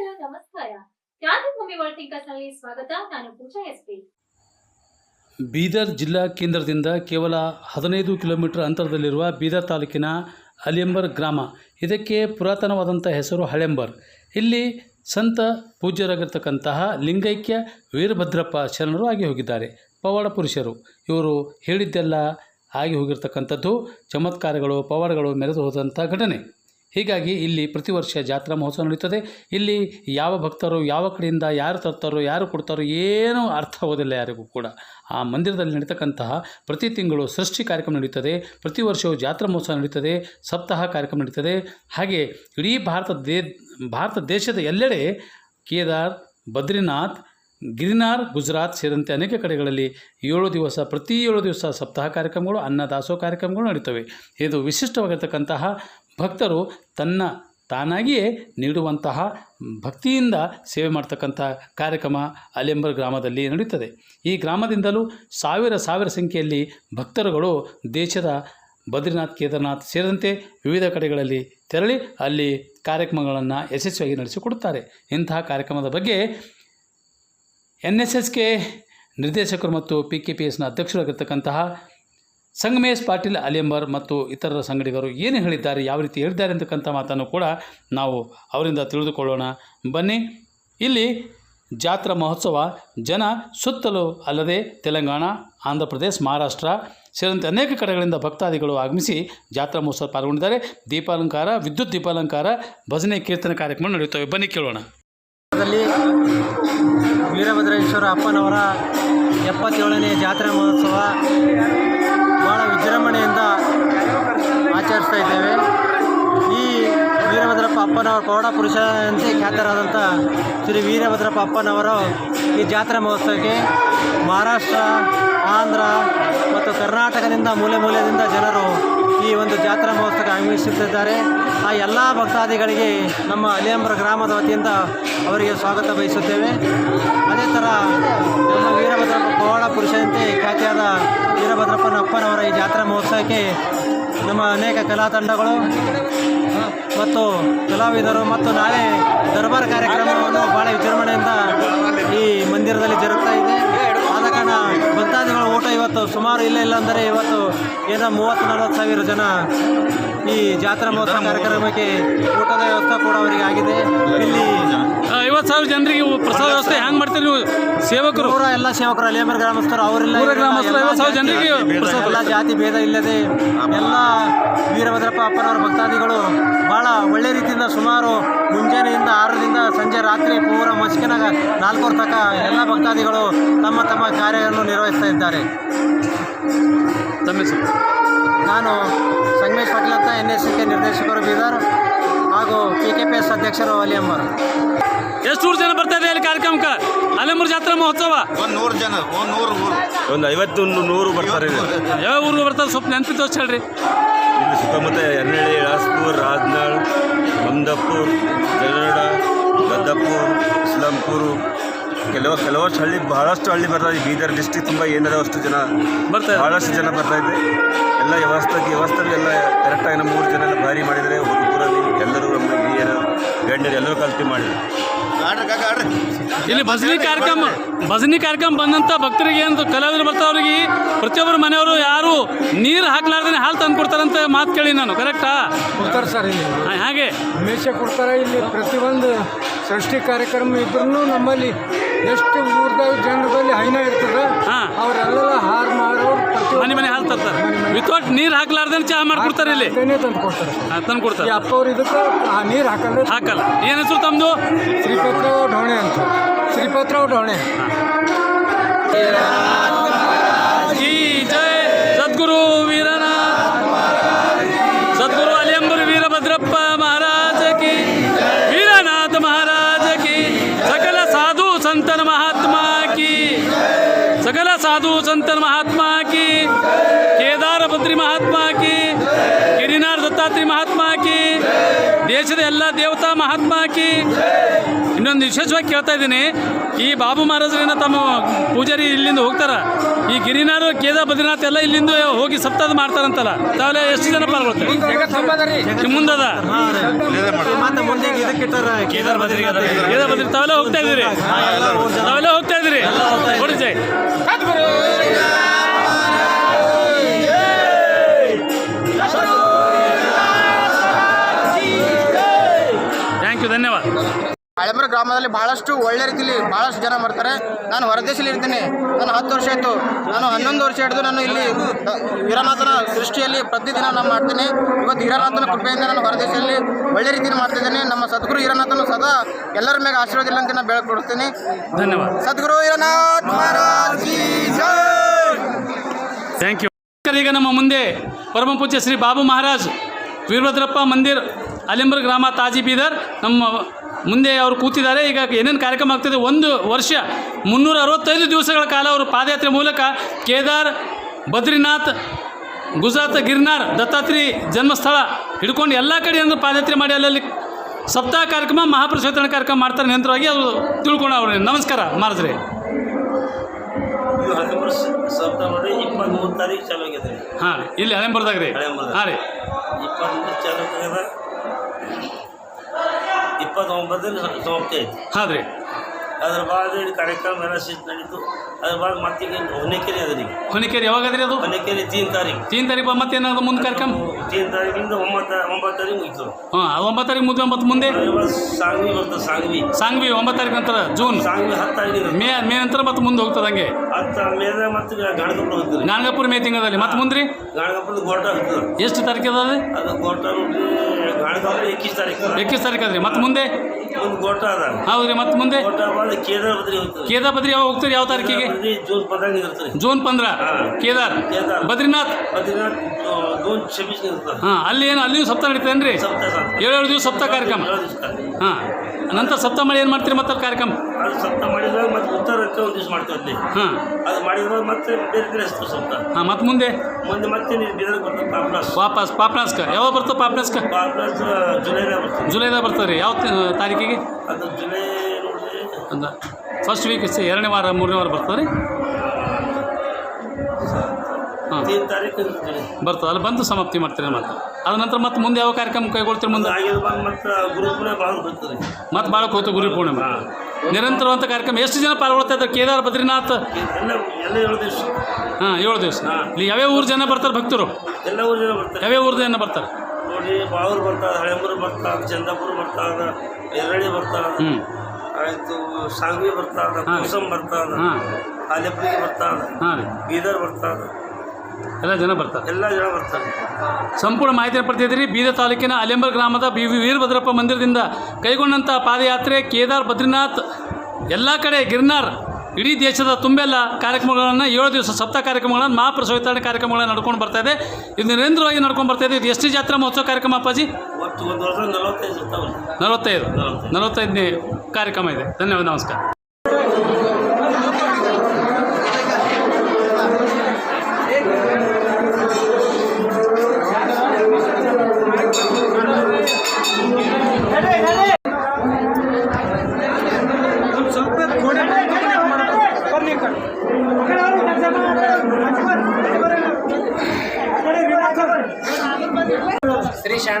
ನಮಸ್ಕಾರ. ಬೀದರ್ ಜಿಲ್ಲಾ ಕೇಂದ್ರದಿಂದ ಕೇವಲ ಹದಿನೈದು ಕಿಲೋಮೀಟರ್ ಅಂತರದಲ್ಲಿರುವ ಬೀದರ್ ತಾಲೂಕಿನ ಅಲಿಯಂಬರ್ ಗ್ರಾಮ. ಇದಕ್ಕೆ ಪುರಾತನವಾದಂಥ ಹೆಸರು ಹಳೆಂಬರ್. ಇಲ್ಲಿ ಸಂತ ಪೂಜ್ಯರಾಗಿರ್ತಕ್ಕಂತಹ ಲಿಂಗೈಕ್ಯ ವೀರಭದ್ರಪ್ಪ ಶರಣರು ಆಗಿ ಹೋಗಿದ್ದಾರೆ. ಪವಾಡ ಪುರುಷರು. ಇವರು ಹೇಳಿದ್ದೆಲ್ಲ ಆಗಿ ಹೋಗಿರ್ತಕ್ಕಂಥದ್ದು, ಚಮತ್ಕಾರಗಳು, ಪವಾಡಗಳು ಮೆರೆದು ಹೋದಂಥ ಘಟನೆ. ಹೀಗಾಗಿ ಇಲ್ಲಿ ಪ್ರತಿ ವರ್ಷ ಜಾತ್ರಾ ಮಹೋತ್ಸವ ನಡೀತದೆ. ಇಲ್ಲಿ ಯಾವ ಭಕ್ತರು ಯಾವ ಕಡೆಯಿಂದ ಯಾರು ತರ್ತಾರೋ, ಯಾರು ಕೊಡ್ತಾರೋ ಏನೂ ಅರ್ಥ ಆಗೋದಿಲ್ಲ ಯಾರಿಗೂ ಕೂಡ. ಆ ಮಂದಿರದಲ್ಲಿ ನಡೀತಕ್ಕಂತಹ ಪ್ರತಿ ತಿಂಗಳು ಸೃಷ್ಟಿ ಕಾರ್ಯಕ್ರಮ ನಡೀತದೆ. ಪ್ರತಿ ವರ್ಷವೂ ಜಾತ್ರಾ ಮಹೋತ್ಸವ ನಡೀತದೆ. ಸಪ್ತಾಹ ಕಾರ್ಯಕ್ರಮ ನಡೀತದೆ. ಹಾಗೆ ಇಡೀ ಭಾರತ ದೇ, ಭಾರತ ದೇಶದ ಎಲ್ಲೆಡೆ ಕೇದಾರ್, ಬದ್ರಿನಾಥ್, ಗಿರಿನಾರ್, ಗುಜರಾತ್ ಸೇರಿದಂತೆ ಅನೇಕ ಕಡೆಗಳಲ್ಲಿ ಏಳು ದಿವಸ, ಪ್ರತಿ ಏಳು ದಿವಸ ಸಪ್ತಾಹ ಕಾರ್ಯಕ್ರಮಗಳು ಅನ್ನದಾಸೋ ಕಾರ್ಯಕ್ರಮಗಳು ನಡೀತವೆ. ಇದು ವಿಶಿಷ್ಟವಾಗಿರ್ತಕ್ಕಂತಹ ಭಕ್ತರು ತನ್ನ ತಾನಾಗಿಯೇ ನೀಡುವಂತಹ ಭಕ್ತಿಯಿಂದ ಸೇವೆ ಮಾಡ್ತಕ್ಕಂಥ ಕಾರ್ಯಕ್ರಮ ಅಲೆಂಬರ್ ಗ್ರಾಮದಲ್ಲಿ ನಡೆಯುತ್ತದೆ. ಈ ಗ್ರಾಮದಿಂದಲೂ ಸಾವಿರ ಸಾವಿರ ಸಂಖ್ಯೆಯಲ್ಲಿ ಭಕ್ತರುಗಳು ದೇಶದ ಬದ್ರಿನಾಥ್, ಕೇದಾರನಾಥ್ ಸೇರಿದಂತೆ ವಿವಿಧ ಕಡೆಗಳಲ್ಲಿ ತೆರಳಿ ಅಲ್ಲಿ ಕಾರ್ಯಕ್ರಮಗಳನ್ನು ಯಶಸ್ವಿಯಾಗಿ ನಡೆಸಿಕೊಡುತ್ತಾರೆ. ಇಂತಹ ಕಾರ್ಯಕ್ರಮದ ಬಗ್ಗೆ ಎನ್ ಎಸ್ ಎಸ್ಗೆ ನಿರ್ದೇಶಕರು ಮತ್ತು ಪಿ ಕೆ ಪಿ ಎಸ್ನ ಅಧ್ಯಕ್ಷರಾಗಿರ್ತಕ್ಕಂತಹ ಸಂಗಮೇಶ್ ಪಾಟೀಲ್, ಅಲಿಯಂಬರ್ ಮತ್ತು ಇತರರ ಸಂಗಡಿಗರು ಏನು ಹೇಳಿದ್ದಾರೆ, ಯಾವ ರೀತಿ ಹೇಳಿದ್ದಾರೆ ಅಂತಕ್ಕಂಥ ಮಾತನ್ನು ಕೂಡ ನಾವು ಅವರಿಂದ ತಿಳಿದುಕೊಳ್ಳೋಣ. ಬನ್ನಿ, ಇಲ್ಲಿ ಜಾತ್ರಾ ಮಹೋತ್ಸವ ಜನ ಸುತ್ತಲೂ ಅಲ್ಲದೆ ತೆಲಂಗಾಣ, ಆಂಧ್ರ ಪ್ರದೇಶ, ಮಹಾರಾಷ್ಟ್ರ ಸೇರಿದಂತೆ ಅನೇಕ ಕಡೆಗಳಿಂದ ಭಕ್ತಾದಿಗಳು ಆಗಮಿಸಿ ಜಾತ್ರಾ ಮಹೋತ್ಸವ ಪಾಲ್ಗೊಂಡಿದ್ದಾರೆ. ದೀಪಾಲಂಕಾರ, ವಿದ್ಯುತ್ ದೀಪಾಲಂಕಾರ, ಭಜನೆ, ಕೀರ್ತನೆ ಕಾರ್ಯಕ್ರಮ ನಡೆಯುತ್ತವೆ. ಬನ್ನಿ, ಕೇಳೋಣ. ವೀರಭದ್ರೇಶ್ವರ ಅಪ್ಪನವರ ಎಪ್ಪತ್ತೇಳನೇ ಜಾತ್ರಾ ಮಹೋತ್ಸವ. ವಿಜೃಂಭಣೆಯಿಂದ ಆಚರಿಸ್ತಾ ಇದ್ದೇವೆ. ಈ ವೀರಭದ್ರಪ್ಪ ಅಪ್ಪನವರ ಪುರುಷ ಎಂದೇ ಖ್ಯಾತರಾದಂಥ ಶ್ರೀ ವೀರಭದ್ರಪ್ಪ ಅಪ್ಪನವರು ಈ ಜಾತ್ರಾ ಮಹೋತ್ಸವಕ್ಕೆ ಮಹಾರಾಷ್ಟ್ರ, ಆಂಧ್ರ ಮತ್ತು ಕರ್ನಾಟಕದಿಂದ ಮೂಲೆ ಮೂಲೆಯಿಂದ ಜನರು ಈ ಒಂದು ಜಾತ್ರಾ ಮಹೋತ್ಸವಕ್ಕೆ ಆಗಮಿಸುತ್ತಿದ್ದಾರೆ ಆ ಎಲ್ಲ ಭಕ್ತಾದಿಗಳಿಗೆ ನಮ್ಮ ಅಲಿಯಂಬರ ಗ್ರಾಮದ ವತಿಯಿಂದ ಅವರಿಗೆ ಸ್ವಾಗತ ಬಯಸುತ್ತೇವೆ. ಅದೇ ಥರ ನಮ್ಮ ವೀರಭದ್ರಪ್ಪ ಪವಾಡ ಪುರುಷಂತೆ ಖ್ಯಾತಿಯಾದ ವೀರಭದ್ರಪ್ಪನ ಅಪ್ಪನವರ ಈ ಜಾತ್ರಾ ಮಹೋತ್ಸವಕ್ಕೆ ನಮ್ಮ ಅನೇಕ ಕಲಾ ತಂಡಗಳು ಮತ್ತು ಕಲಾವಿದರು ಮತ್ತು ನಾಳೆ ದರ್ಬಾರ್ ಕಾರ್ಯಕ್ರಮವನ್ನು ಭಾಳ ವಿಜೃಂಭಣೆಯಿಂದ ಈ ಮಂದಿರದಲ್ಲಿ ಜರುಗ್ತಾ ಇದೆ. ಆದ ಕಾರಣ ಊಟ ಇವತ್ತು ಸುಮಾರು ಇಲ್ಲ ಇಲ್ಲ ಅಂದರೆ ಇವತ್ತು ಏನೋ ಮೂವತ್ತು ನಲವತ್ತು ಸಾವಿರ ಜನ ಈ ಜಾತ್ರಾ ಮಹೋತ್ಸವ ಕಾರ್ಯಕ್ರಮಕ್ಕೆ ಊಟದ ವ್ಯವಸ್ಥೆ ಕೂಡ ಅವರಿಗೆ ಆಗಿದೆ. ಇಲ್ಲಿ ಐವತ್ತು ಸಾವಿರ ಜನರಿಗೆ ಪ್ರಸಾದ ವ್ಯವಸ್ಥೆ ಹೆಂಗೆ ಮಾಡ್ತೀರಿ ನೀವು? ಸೇವಕರು. ಎಲ್ಲ ಸೇವಕರು ಅಲಿಯಮರ್ ಗ್ರಾಮಸ್ಥರು ಅವರೆಲ್ಲ ಊರ ಗ್ರಾಮಸ್ಥರು ಐವತ್ತು ಸಾವಿರ ಜನರಿಗೆ. ಎಲ್ಲ ಜಾತಿ ಭೇದ ಇಲ್ಲದೆ ಎಲ್ಲ ವೀರಭದ್ರಪ್ಪ ಅಪ್ಪನವರ ಭಕ್ತಾದಿಗಳು ಭಾಳ ಒಳ್ಳೆ ರೀತಿಯಿಂದ ಸುಮಾರು ಮುಂಜಾನೆಯಿಂದ ಆರರಿಂದ ಸಂಜೆ ರಾತ್ರಿ ಪೂರ ಮಸ್ಕಿನಾಗ ನಾಲ್ಕೂರು ತನಕ ಎಲ್ಲ ಭಕ್ತಾದಿಗಳು ತಮ್ಮ ತಮ್ಮ ಕಾರ್ಯವನ್ನು ನಿರ್ವಹಿಸ್ತಾ ಇದ್ದಾರೆ. ತಮ್ಮ ನಾನು ಸಂಗಮೇಶ್ ಪಾಟೀಲ್ ಅಂತ ಎನ್ ಎಸ್ ಕೆ ನಿರ್ದೇಶಕರು ಬೀದರ್ ಹಾಗೂ ಕೆ ಕೆ ಪಿ ಎಸ್ ಅಧ್ಯಕ್ಷರು ಅಲಿಯಮ್ಮರ್ ಎಷ್ಟು ನೂರು ಜನ ಬರ್ತಾ ಇದೆ ಅಲ್ಲಿ ಕಾರ್ಯಕ್ರಮಕ್ಕೆ? ಅಲೆಮೂರು ಜಾತ್ರಾ ಮಹೋತ್ಸವ? ಒಂದು ನೂರು ಜನ ಒಂದು ನೂರು ಒಂದು ಐವತ್ತು ನೂರು ಬರ್ತಾರೆ ಇಲ್ಲಿ. ಯಾವ ಊರಿಗೆ ಬರ್ತಾರೆ? ಸ್ವಲ್ಪ ನೆನಪಿ ಅಷ್ಟು ಹೇಳ್ರಿ. ಇಲ್ಲಿ ಸುತ್ತಮುತ್ತ ಎರ್ನಳ್ಳಿ ರಾಜ್ಪುರ್ ರಾಜ್ನಾಳ್ ಮಮದಾಪುರ್ ಜರಡ ಗದ್ದಪುರ್ ಇಸ್ಲಾಂಪುರ್. ಕೆಲವು ಕೆಲವಷ್ಟು ಹಳ್ಳಿ ಬಹಳಷ್ಟು ಹಳ್ಳಿ ಬರ್ತಾ ಇದೆ. ಬೀದರ್ ಡಿಸ್ಟಿಕ್ ತುಂಬ ಏನಿದೆ ಅಷ್ಟು ಜನ ಬರ್ತಾ ಇದೆ. ಬಹಳಷ್ಟು ಜನ ಬರ್ತಾ ಇದೆ. ಎಲ್ಲ ವ್ಯವಸ್ಥೆ ವ್ಯವಸ್ಥೆ ಎಲ್ಲ ಕರೆಕ್ಟಾಗಿ ನಮ್ಮ ಮೂರು ಜನ ಗಣ್ಯರು ಮಾಡಿ ಕಲ್ತಿ ಮಾಡಿದ್ರು. ಆಡ್ರಿ ಕಾಕ ಆಡ್ರಿ. ಇಲ್ಲಿ ಭಜನಿ ಕಾರ್ಯಕ್ರಮ ಭಜನಿ ಕಾರ್ಯಕ್ರಮ ಬಂದಂಥ ಭಕ್ತರಿಗೆ ಏನು ಕಲಾವಿದರು ಬರ್ತಾವ್ರಿಗೆ ಪ್ರತಿಯೊಬ್ಬರು ಮನೆಯವರು ಯಾರು ನೀರು ಹಾಕ್ಲಾರ್ದೇ ಹಾಲು ತಂದು ಕೊಡ್ತಾರಂತ ಮಾತು ಕೇಳಿ ನಾನು ಕರೆಕ್ಟಾ ಕೊಡ್ತಾರೆ ಸರ್ ಇಲ್ಲಿ. ಹಾಗೆ. ಹಮೇಶ ಕೊಡ್ತಾರೆ ಇಲ್ಲಿ ಪ್ರತಿಯೊಂದು ಸೃಷ್ಟಿ ಕಾರ್ಯಕ್ರಮ ಇದ್ರೂ ನಮ್ಮಲ್ಲಿ ಎಷ್ಟು ಊರ್ದಾಗ ಜನರಲ್ಲಿ ಹೈನ ಇರ್ತದೆ ಹಾ. ಅವರೆಲ್ಲ ಹಾರು ಮಾಡೋರು ಮನೆ ಮನೆ ಹಾಲು ತರ್ತಾರೆ ವಿತೌಟ್ ನೀರು ಹಾಕ್ಲಾರ್ದೇ ಚಹಾ ಮಾಡ್ಕೊಡ್ತಾರೆ ಇಲ್ಲಿ. ತಂದು ಕೊಡ್ತಾರೆ. ತಂದು ಈ ಕೊಡ್ತಾರೆ ಅಪ್ಪವ್ರು ಇದಕ್ಕೆ ಆ ನೀರು ಹಾಕಂದ್ರೆ ಹಾಕಲ್ಲ. ಏನು ಹೆಸರು ತಮ್ಮದು ಶ್ರೀಪತ್ರವ್ ಢೋಣೆ ಅಂತ. ಶ್ರೀಪತ್ರವ್ ಢೋಣೆ ಈ ಜೈ ಸದ್ಗುರು ಬದ್ರಿ ಮಹಾತ್ಮ ಕಿ ಗಿರಿನಾಥ ದತ್ತಾತ್ರಿ ಮಹಾತ್ಮ ಕಿ ದೇಶದ ಎಲ್ಲ ದೇವತಾ ಮಹಾತ್ಮ ಹಾಕಿ ಇನ್ನೊಂದು ವಿಶೇಷವಾಗಿ ಕೇಳ್ತಾ ಇದ್ದೀನಿ ಈ ಬಾಬು ಮಹಾರಾಜರೇನ ತಮ್ಮ ಪೂಜಾರಿ ಇಲ್ಲಿಂದ ಹೋಗ್ತಾರ. ಈ ಗಿರಿನಾರು ಕೇದಾರ್ ಬದ್ರಿನಾಥ್ ಎಲ್ಲ ಇಲ್ಲಿಂದ ಹೋಗಿ ಸಪ್ತಾಹ ಮಾಡ್ತಾರಂತಲ್ಲ. ತಾವೆಲ್ಲ ಎಷ್ಟು ಜನ ಪಾಲ್ಗೊಳ್ತಾರೆ? ಮುಂದದ? ಕೇದಾರ್ ಬದ್ರಿ ತಾವೆಲ್ಲ ಹೋಗ್ತಾ ಇದ್ದೀರಿ? ತಾವೆಲ್ಲ ಹೋಗ್ತಾ ಇದ್ದೀರಿ? ಜೈ ಹಳೆಮರ ಗ್ರಾಮದಲ್ಲಿ ಬಹಳಷ್ಟು ಒಳ್ಳೆ ರೀತಿಯಲ್ಲಿ ಬಹಳಷ್ಟು ಜನ ಬರ್ತಾರೆ. ನಾನು ಹೊರದೇಶದಲ್ಲಿ ಇರ್ತೀನಿ. ನಾನು ಹತ್ತು ವರ್ಷ ಆಯಿತು. ನಾನು ಹನ್ನೊಂದು ವರ್ಷ ಹಿಡಿದು ನಾನು ಇಲ್ಲಿ ವೀರನಾಥನ ಸೃಷ್ಟಿಯಲ್ಲಿ ಪ್ರತಿದಿನ ನಾನು ಮಾಡ್ತೀನಿ. ಇವತ್ತು ಹೀರನಾಥನ ಕೃಪೆಯಿಂದ ನಾನು ಹೊರದೇಶದಲ್ಲಿ ಒಳ್ಳೆ ರೀತಿಯಲ್ಲಿ ಮಾಡ್ತಿದ್ದೇನೆ ನಮ್ಮ ಸದ್ಗುರು ಹೀರನಾಥನು ಸದಾ ಎಲ್ಲರ ಮೇಲೆ ಆಶೀರ್ವಾದ ಇಲ್ಲ ಅಂತ ನಾನು ಬೆಳಕೊಡ್ತೀನಿ ಧನ್ಯವಾದ. ಸದ್ಗುರು ಜೈ! ಥ್ಯಾಂಕ್ ಯು ಈಗ ನಮ್ಮ ಮುಂದೆ ಪರಮ ಪೂಜ್ಯ ಶ್ರೀ ಬಾಬು ಮಹಾರಾಜ್ ವೀರಭದ್ರಪ್ಪ ಮಂದಿರ್ ಅಲಿಂಬರ್ ಗ್ರಾಮ ತಾಜಿ ಬೀದರ್. ನಮ್ಮ ಮುಂದೆ ಅವರು ಕೂತಿದ್ದಾರೆ. ಈಗ ಏನೇನು ಕಾರ್ಯಕ್ರಮ ಆಗ್ತಿದೆ? ಒಂದು ವರ್ಷ ಮುನ್ನೂರ ಅರವತ್ತೈದು ದಿವಸಗಳ ಕಾಲ ಅವರು ಪಾದಯಾತ್ರೆ ಮೂಲಕ ಕೇದಾರ್ ಬದ್ರಿನಾಥ್ ಗುಜರಾತ್ ಗಿರ್ನಾರ್ ದತ್ತಾತ್ರಿ ಜನ್ಮಸ್ಥಳ ಹಿಡ್ಕೊಂಡು ಎಲ್ಲ ಕಡೆಯಿಂದ ಪಾದಯಾತ್ರೆ ಮಾಡಿ ಅಲ್ಲಲ್ಲಿ ಸಪ್ತಾಹ ಕಾರ್ಯಕ್ರಮ ಮಹಾಪ್ರಸೋತನ ಕಾರ್ಯಕ್ರಮ ಮಾಡ್ತಾರೆ ನಿರಂತರವಾಗಿ. ಅವರು ತಿಳ್ಕೊಂಡು ಅವ್ರಿಗೆ ನಮಸ್ಕಾರ ಮಾರದ್ರಿ ಇದು ಹದಿಮೂರು ಸಪ್ತಾಹ ನೋಡಿ ಇಪ್ಪತ್ತ್ಮೂರು ತಾರೀಕು ಚಾಲು ಆಗೈತೆ ರೀ ಹಾಂ ರೀ. ಇಲ್ಲಿ ಹಳೆಂಬರ್ದಾಗ ರೀ. ಹಾಂ ರೀ. ಇಪ್ಪತ್ತ್ಮೂರು ಚಾಲು ಆಗ್ಯದ ಇಪ್ಪತ್ತೊಂಬತ್ತರಲ್ಲಿ ಸಮಾಪ್ತಿ ಆಯ್ತು ಹಾಂ ರೀ ಅದ್ರ ಬಾದ ಇಲ್ಲಿ ಕಾರ್ಯಕ್ರಮ ಎಲ್ಲ ಸಿದ್ದು ನಡೀತು. ಅದ್ರ ಬಾದ ಮತ್ತೀಗ ಹೊನ್ನೆಕೆರೆ ಅದ ರೀ ಹೊನಿಕೇರಿ ಯಾವಾಗ ಅದ್ರಿ ಅದು? ಹೊನ್ನೆಕೆರೆ ತೀನ್ ತಾರೀಕು ತೀನ್ ತಾರೀಕು ಮತ್ತೇನಾದ್ರು ಮುಂದೆ ಕಾರ್ಯಕ್ರಮ? ತೀನ್ ತಾರೀಕಿಂದ ಒಂಬತ್ತು ಒಂಬತ್ತು ತಾರೀಕು ಮುಗಿತು. ಹಾಂ ಒಂಬತ್ತು ತಾರೀಕು ಮುಗಿದು ಒಂಬತ್ತು ಮುಂದೆ? ಅದ್ರ ಸಾಂಗ್ವಿ ಬರ್ತದೆ ಸಾಂಗ್ವಿ. ಸಾಂಗ್ವಿ ಒಂಬತ್ತು ತಾರೀಕು ನಂತರ ಜೂನ್. ಸಾಂಗ್ವಿ ಹತ್ತು ತಾರೀಕು ಮೇ ಮೇ ನಂತರ ಮತ್ತೆ ಮುಂದೆ ಹೋಗ್ತದೆ ಹಂಗೆ? ಹತ್ತು ಮೇದ ಮತ್ತೆ ಗಾಣಗಪುರ ಹೋಗ್ತದೆ. ಗಾಣಗಪುರ ಮೇ ತಿಂಗಳಲ್ಲಿ ಮತ್ತೆ ಮುಂದೆ ರೀ ಗಾಣಗಪ್ಪಳದ ಗೋಟ ಹೋಗ್ತದೆ ಎಷ್ಟು ತಾರೀಕು ಅದ ಅದು? ಗೋಟ ಗಾಣಗಪುರ ಎಕ್ಕಿಸ್ ತಾರೀಕು ಎಕ್ಕಿಸ್ ತಾರೀಕು ಅದ್ರಿ. ಮತ್ತೆ ಮುಂದೆ? ಒಂದು ಗೋಟ ಅದ ಹೌದು ರೀ ಮತ್ತೆ ಮುಂದೆ? ಗೋಟ ಕೇದಾರ ಬದ್ರಿ ಹೋಗ್ತದೆ. ಕೇದಾರ್ ಬದ್ರಿ ಯಾವಾಗ ಹೋಗ್ತೀರಿ? ಯಾವ ತಾರೀಕಿಗೆ? ಬದ್ರಿ ಜೂನ್ ಪದ್ನಾಲ್ಕು ಇರ್ತದೆ ಜೂನ್ ಪಂದ್ರ? ಕೇದಾರ್? ಕೇದಾರ್. ಬದ್ರಿನಾಥ್? ಬದ್ರಿನಾಥ್ ಆ, ಜೂನ್ ಛಬ್ಬೀಸ್ ಇರ್ತದೆ ಹಾಂ ಅಲ್ಲಿ ಏನು ಅಲ್ಲಿಯೂ ಸಪ್ತ ನಡೀತೇನ್ರಿ ಏಳು ಏಳೇಳು ದಿವಸ ಸಪ್ತಾಹ ಕಾರ್ಯಕ್ರಮ. ಏಳು ಹಾಂ ನಂತರ ಸಪ್ತ ಮಾಡಿ ಏನು ಮಾಡ್ತೀರಿ ಮತ್ತೆ ಕಾರ್ಯಕ್ರಮ? ಅದು ಸಪ್ತ ಮಾಡಿದಾಗ ಮತ್ತೆ ಉತ್ತರಕ್ಕೆ ಒಂದು ದಿವಸ ಮಾಡ್ತೀವಿ ಅಲ್ಲಿ. ಹಾಂ. ಅದು ಮಾಡಿದಾಗ ಮತ್ತೆ ಬೇರೆ ಬೇರೆ ಹೆಸರು ಸಪ್ತ ಹಾಂ ಮತ್ತೆ ಮುಂದೆ? ಮುಂದೆ ಮತ್ತೆ ನೀವು ಬೀದರ್ಗೆ ಬರ್ತದೆ ಪಾಪ್ಲಾಸ್ ವಾಪಸ್ ಪಾಪ್ಲಾಸ್ಕ ಯಾವಾಗ ಬರ್ತದೆ ಪಾಪ್ಲಾಸ್ಕ ಪಾಪ್ಲಾಸ್ ಜುಲೈದಾಗ ಬರ್ತದೆ. ಜುಲೈದಾಗ ಬರ್ತದೆ ರೀ. ಯಾವ ತಾರೀಕಿಗೆ? ಅದು ಜುಲೈ ನೋಡ್ರಿ. ಅಂದ ಫಸ್ಟ್ ವೀಕ್ ಎರಡನೇ ವಾರ ಮೂರನೇ ವಾರ ಬರ್ತದೆ ರೀ? ಹಾಂ. ತೀನ್ ತಾರೀಕು ಬರ್ತದೆ. ಅಲ್ಲಿ ಬಂದು ಸಮಾಪ್ತಿ ಮಾಡ್ತೀರಿ ಮತ್ತೆ? ಅದ ನಂತರ ಮತ್ತೆ ಮುಂದೆ ಯಾವ ಕಾರ್ಯಕ್ರಮ ಕೈಗೊಳ್ತೀರಿ ಮುಂದೆ? ಆಗಿದ್ದು ಬಂದು ಮತ್ತೆ ಗುರುಪುರ ಭಾಳ ಬರ್ತದೆ ಮತ್ತೆ ಭಾಳ ಕೂತು ಗುರು ಪೂರ್ಣಿಮೆ. ನಿರಂತರವಂತ ಕಾರ್ಯಕ್ರಮ. ಎಷ್ಟು ಜನ ಪಾಲ್ಗೊಳ್ತಾ ಇದ್ದಾರೆ? ಕೇದಾರ್ ಬದ್ರಿನಾಥ್? ಎಲ್ಲ ಎಲ್ಲ ಏಳು ದಿವಸ ಹಾಂ. ಏಳು ದಿವಸ ಇಲ್ಲಿ ಯಾವ್ಯಾವ ಊರು ಜನ ಬರ್ತಾರೆ ಭಕ್ತರು? ಎಲ್ಲ ಊರು ಜನ ಬರ್ತಾರೆ. ಯಾವ್ಯಾವ ಊರು ಜನ ಬರ್ತಾರೆ? ನೋಡಿ ಬಾಳೂರು ಬರ್ತಾರೆ ಹಳೆಮೂರು ಬರ್ತಾರೆ ಚಂದಾಪುರ ಬರ್ತಾರೆ ಎರಳಿ ಬರ್ತಾರೆ. ಹ್ಞೂ ಆಯಿತು ಸಾಂಗ್ವಿ ಬರ್ತಾರೆ ಹಾಂ. ಕುಸಮ್ ಬರ್ತಾರೆ ಹಾಂ. ಆಲೆಪುರಿಗೆ ಬರ್ತಾರೆ ಬೀದರ್ ಬರ್ತಾರೆ. ಎಲ್ಲ ಜನ ಬರ್ತಾರೆ. ಎಲ್ಲ ಜನ ಬರ್ತಾರೆ. ಸಂಪೂರ್ಣ ಮಾಹಿತಿಯನ್ನು ಪಡೆದಿದ್ದೀರಿ ಬೀದರ್ ತಾಲೂಕಿನ ಅಲೆಂಬರ್ ಗ್ರಾಮದ ಬಿ ವಿ ವೀರಭದ್ರಪ್ಪ ಮಂದಿರದಿಂದ ಕೈಗೊಂಡಂಥ ಪಾದಯಾತ್ರೆ ಕೇದಾರ್ ಬದ್ರಿನಾಥ್ ಎಲ್ಲ ಕಡೆ ಗಿರ್ನಾರ್ ಇಡೀ ದೇಶದ ತುಂಬೆಲ್ಲ ಕಾರ್ಯಕ್ರಮಗಳನ್ನು ಏಳು ದಿವಸ ಸಪ್ತಾಹ ಕಾರ್ಯಕ್ರಮಗಳನ್ನು ಮಹಾಪ್ರಸವಿತರಣೆ ಕಾರ್ಯಕ್ರಮಗಳನ್ನು ನಡ್ಕೊಂಡು ಬರ್ತಾ ಇದೆ. ಇದು ನಿರಂತರವಾಗಿ ನಡ್ಕೊಂಡು ಬರ್ತಾ ಇದೆ. ಇದು ಎಷ್ಟು ಜಾತ್ರಾ ಮಹೋತ್ಸವ ಕಾರ್ಯಕ್ರಮ ಅಪ್ಪಾಜಿ? ನಲವತ್ತೈದು. ನಲವತ್ತೈದನೇ ಕಾರ್ಯಕ್ರಮ ಇದೆ. ಧನ್ಯವಾದ ನಮಸ್ಕಾರ.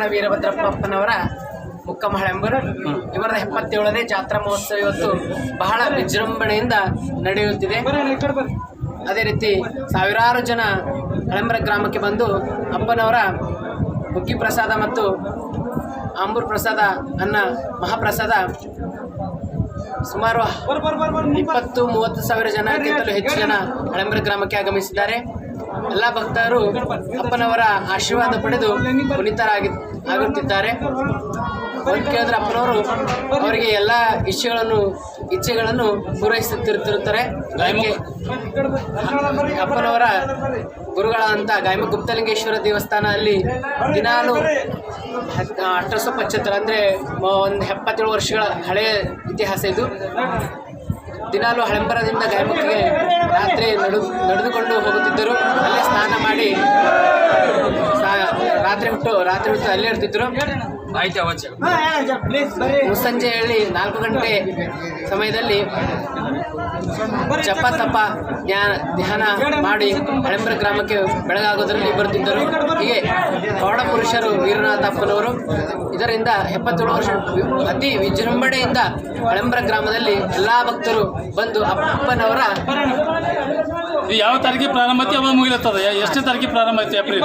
ಶ್ರೀ ಅಪ್ಪನವರ ಮುಕ್ಕಮಹಳೆಂಬರು ಮುಕ್ಕಮಹಳೆಂಬರ್ ಇವರ ಎಪ್ಪತ್ತೇಳನೇ ಜಾತ್ರಾ ಮಹೋತ್ಸವ ಇವತ್ತು ಬಹಳ ವಿಜೃಂಭಣೆಯಿಂದ ನಡೆಯುತ್ತಿದೆ. ಅದೇ ರೀತಿ ಸಾವಿರಾರು ಜನ ಹಳೆಂಬರ ಗ್ರಾಮಕ್ಕೆ ಬಂದು ಅಪ್ಪನವರ ಹುಗ್ಗಿ ಪ್ರಸಾದ ಮತ್ತು ಆಂಬೂರ್ ಪ್ರಸಾದ ಅನ್ನ ಮಹಾಪ್ರಸಾದ ಸುಮಾರು ಇಪ್ಪತ್ತು ಮೂವತ್ತು ಸಾವಿರ ಜನಕ್ಕಿಂತಲೂ ಹೆಚ್ಚು ಜನ ಹಳೆಂಬರ ಗ್ರಾಮಕ್ಕೆ ಆಗಮಿಸಿದ್ದಾರೆ. ಎಲ್ಲ ಭಕ್ತರು ಅಪ್ಪನವರ ಆಶೀರ್ವಾದ ಪಡೆದು ಪುನೀತರಾಗಿ ಆಗುತ್ತಿದ್ದಾರೆ. ಕೇಳಿದ್ರೆ ಅಪ್ಪನವರು ಅವರಿಗೆ ಎಲ್ಲ ಇಚ್ಛೆಗಳನ್ನು ಇಚ್ಛೆಗಳನ್ನು ಪೂರೈಸುತ್ತಿರುತ್ತಿರುತ್ತಾರೆ. ಅಪ್ಪನವರ ಗುರುಗಳಾದಂಥ ಗಾಯಮ ಗುಪ್ತಲಿಂಗೇಶ್ವರ ದೇವಸ್ಥಾನ ಅಲ್ಲಿ ದಿನಾಲು ಅಠರಸೋ ಪಚ್ಚತ್ತರ ಅಂದರೆ ಒಂದು ಎಪ್ಪತ್ತೇಳು ವರ್ಷಗಳ ಹಳೆಯ ಇತಿಹಾಸ ಇದು. ದಿನಾಲು ಹಳೆಂಬರದಿಂದ ಗಾಯಮುಖಿಗೆ ರಾತ್ರಿ ನಡು ನಡೆದುಕೊಂಡು ಹೋಗುತ್ತಿದ್ದರು. ಅಲ್ಲೇ ಸ್ನಾನ ಮಾಡಿ ರಾತ್ರಿ ಹುಟ್ಟು ರಾತ್ರಿ ಹುಟ್ಟು ಅಲ್ಲೇ ಇರ್ತಿದ್ರು. ಮುಸ್ಸಂಜೆ ಹೇಳಿ ನಾಲ್ಕು ಗಂಟೆ ಸಮಯದಲ್ಲಿ ಜಪ ತಪ ಜ್ಞಾನ, ಧ್ಯಾನ ಮಾಡಿ ಹಳೆಂಬರ ಗ್ರಾಮಕ್ಕೆ ಬೆಳಗಾಗೋದ್ರಲ್ಲಿ ಬರುತ್ತಿದ್ದರು. ಹೀಗೆ ಗೌಡ ಪುರುಷರು ವೀರನಾಥಪ್ಪನವರು. ಇದರಿಂದ ಎಪ್ಪತ್ತೇಳು ವರ್ಷ ಅತಿ ವಿಜೃಂಭಣೆಯಿಂದ ಹಳೆಂಬರ ಗ್ರಾಮದಲ್ಲಿ ಎಲ್ಲ ಭಕ್ತರು ಬಂದು ಅಪ್ಪನವರ ಯಾವ ತಾರೀಕಿಗೆ ಪ್ರಾರಂಭ ಐತಿ ಯಾವಾಗ ಮುಗಿಲತ್ತದ? ಎಷ್ಟನೇ ತಾರೀಕಿಗೆ ಪ್ರಾರಂಭ ಐತಿ ಏಪ್ರಿಲ್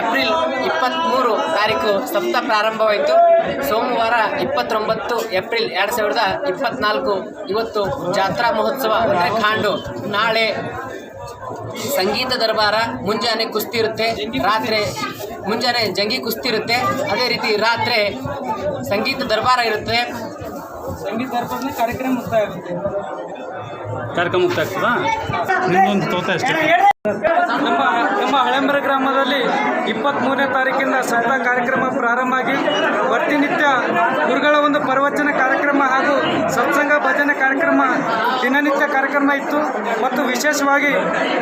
ಏಪ್ರಿಲ್ ಇಪ್ಪತ್ತ್ಮೂರು ತಾರೀಕು ಸಪ್ತ ಪ್ರಾರಂಭವಾಯಿತು. ಸೋಮವಾರ ಇಪ್ಪತ್ತೊಂಬತ್ತು ಏಪ್ರಿಲ್ ಎರಡು ಸಾವಿರದ ಇಪ್ಪತ್ನಾಲ್ಕು. ಇವತ್ತು ಜಾತ್ರಾ ಮಹೋತ್ಸವ ಅಂದರೆ ಖಾಂಡು ನಾಳೆ ಸಂಗೀತ ದರ್ಬಾರ ಮುಂಜಾನೆ ಕುಸ್ತಿ ಇರುತ್ತೆ ರಾತ್ರಿ ಮುಂಜಾನೆ ಜಂಗಿ ಕುಸ್ತಿ ಇರುತ್ತೆ. ಅದೇ ರೀತಿ ರಾತ್ರಿ ಸಂಗೀತ ದರ್ಬಾರ ಇರುತ್ತೆ. ಸಂಗೀತ ದರ್ಬಾರ್ನ ಕಾರ್ಯಕ್ರಮ ಮುಕ್ತಾಯ ಆಗುತ್ತೆ ಕಾರ್ಯಕ್ರಮ ಮುಕ್ತಾಯ ಆಗ್ತದಾ ನಿಮ್ದೊಂದು ತೋತ ಅಷ್ಟೇ. ನಮ್ಮ ನಮ್ಮ ಹಳೆಂಬರ ಗ್ರಾಮದಲ್ಲಿ ಇಪ್ಪತ್ತ್ಮೂರನೇ ತಾರೀಕಿಂದ ಸಂತ ಕಾರ್ಯಕ್ರಮ ಪ್ರಾರಂಭ ಆಗಿ ಪ್ರತಿನಿತ್ಯ ಗುರುಗಳ ಒಂದು ಪ್ರವಚನ ಕಾರ್ಯಕ್ರಮ ಹಾಗೂ ಸತ್ಸಂಗ ಭಜನೆ ಕಾರ್ಯಕ್ರಮ, ದಿನನಿತ್ಯ ಕಾರ್ಯಕ್ರಮ ಇತ್ತು. ಮತ್ತು ವಿಶೇಷವಾಗಿ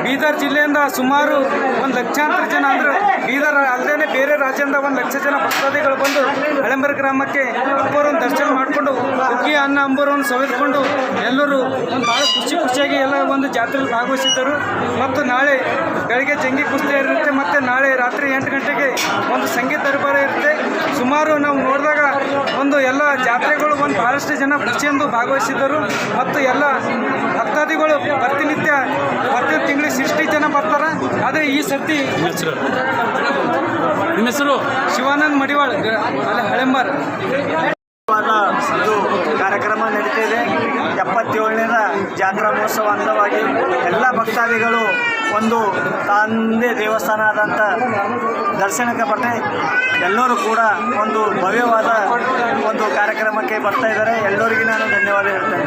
ಬೀದರ್ ಜಿಲ್ಲೆಯಿಂದ ಸುಮಾರು ಒಂದು ಲಕ್ಷಾಂತರ ಜನ ಅಂದರೆ ಬೀದರ್ ಅಲ್ಲದೇ ಬೇರೆ ರಾಜ್ಯದಿಂದ ಒಂದು ಲಕ್ಷ ಜನ ಭಕ್ತಾದಿಗಳು ಬಂದು ಹಳೆಂಬರ ಗ್ರಾಮಕ್ಕೆ ಅಪ್ಪರನ್ನು ದರ್ಶನ ಮಾಡಿಕೊಂಡು ಹುಗ್ಗಿ ಅನ್ನ, ಅಂಬರವನ್ನು ಸವಿದುಕೊಂಡು ಎಲ್ಲರೂ ಒಂದು ಭಾಳ ಖುಷಿ ಖುಷಿಯಾಗಿ ಎಲ್ಲ ಒಂದು ಜಾತ್ರೆಯಲ್ಲಿ ಭಾಗವಹಿಸಿದ್ದರು. ಮತ್ತು ನಾಳೆ ಬೆಳಗ್ಗೆ ಜಂಗಿ ಕುಸ್ತಿ ಇರುತ್ತೆ ಮತ್ತು ನಾಳೆ ರಾತ್ರಿ ಎಂಟು ಗಂಟೆಗೆ ಒಂದು ಸಂಗೀತ ದರ್ಬಾರ ಇರುತ್ತೆ. ಸುಮಾರು ನಾವು ನೋಡಿದಾಗ ಒಂದು ಎಲ್ಲ ಜಾತ್ರೆಗಳು ಒಂದು ಭಾಳಷ್ಟು ಜನ ಪ್ರತಿಯೊಂದು ಭಾಗವಹಿಸಿದ್ದರು. ಮತ್ತು ಎಲ್ಲ ಭಕ್ತಾದಿಗಳು ಪ್ರತಿನಿತ್ಯ ಪ್ರತಿ ತಿಂಗಳಿಗೆ ಸಿಕ್ಸ್ಟಿ ಜನ ಬರ್ತಾರೆ. ಆದರೆ ಈ ಸರ್ತಿ ನಿಮ್ಮ ಹೆಸರು? ಶಿವಾನಂದ್ ಮಡಿವಾಳ್ ಅಲ್ಲಿ ಹಳೆಂಬಾರ್. ಕಾರ್ಯಕ್ರಮ ನಡೀತಾ ಇದೆ. ಎಪ್ಪತ್ತೇಳನೇದ ಜಾತ್ರಾ ಮಹೋತ್ಸವ ಅಂಗವಾಗಿ ಎಲ್ಲ ಭಕ್ತಾದಿಗಳು ಒಂದು ತಂದೆ ದೇವಸ್ಥಾನ ಆದಂಥ ದರ್ಶನಕ್ಕೆ ಬರ್ತಾ ಎಲ್ಲರೂ ಕೂಡ ಒಂದು ಭವ್ಯವಾದ ಒಂದು ಕಾರ್ಯಕ್ರಮಕ್ಕೆ ಬರ್ತಾ ಇದ್ದಾರೆ. ಎಲ್ಲರಿಗೂ ನಾನು ಧನ್ಯವಾದ ಹೇಳ್ತೇನೆ.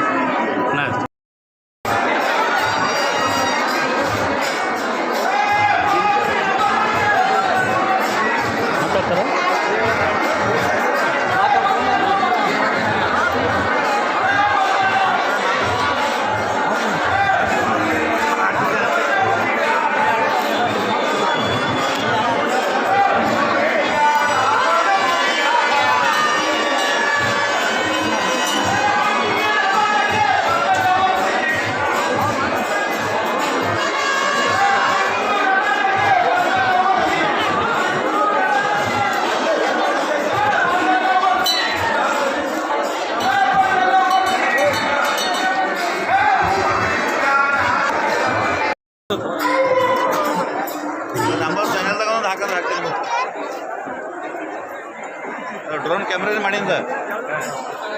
ಡ್ರೋನ್ ಕ್ಯಾಮ್ರಾ ಮಾಡಿಂದ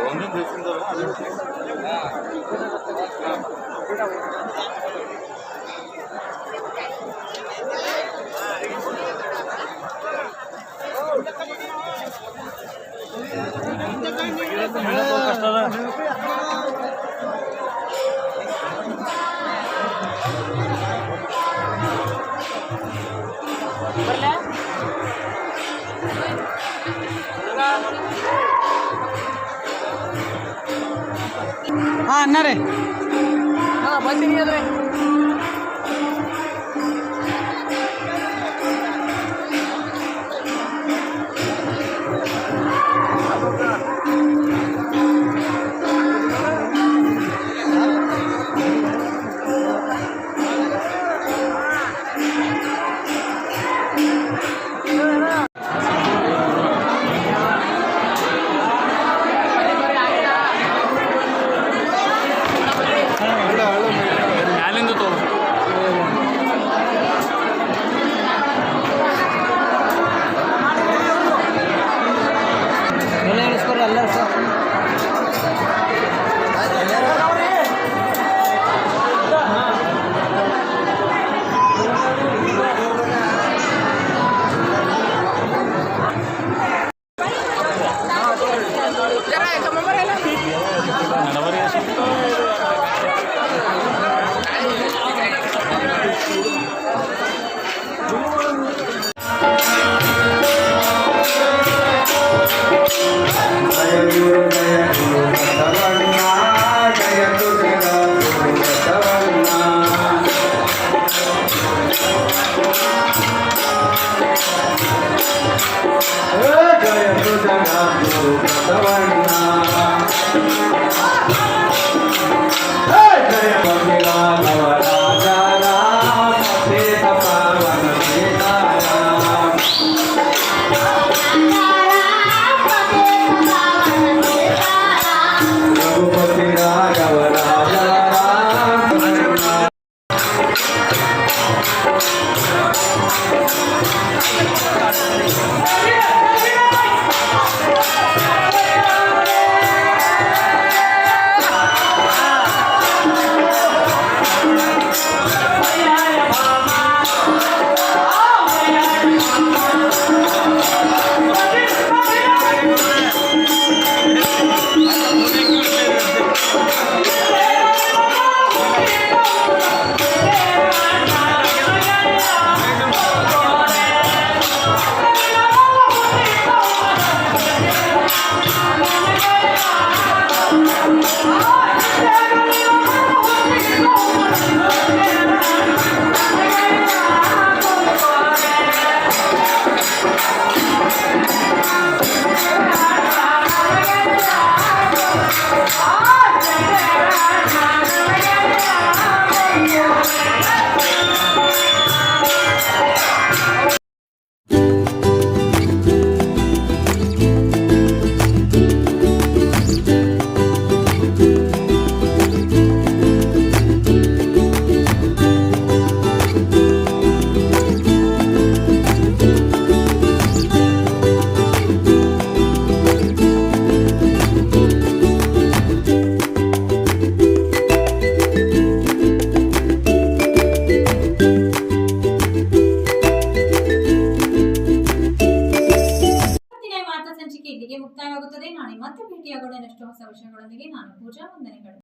ಒಂದು ದಿವಸದಿಂದ ಹಾಂ ಅಣ್ಣರೇ ಹಾಂ ಬಂದಿನಿ ಅಂದರೆ. ಮ್ಯಾಲಿಂದ ಜಗನ್ನಾಥ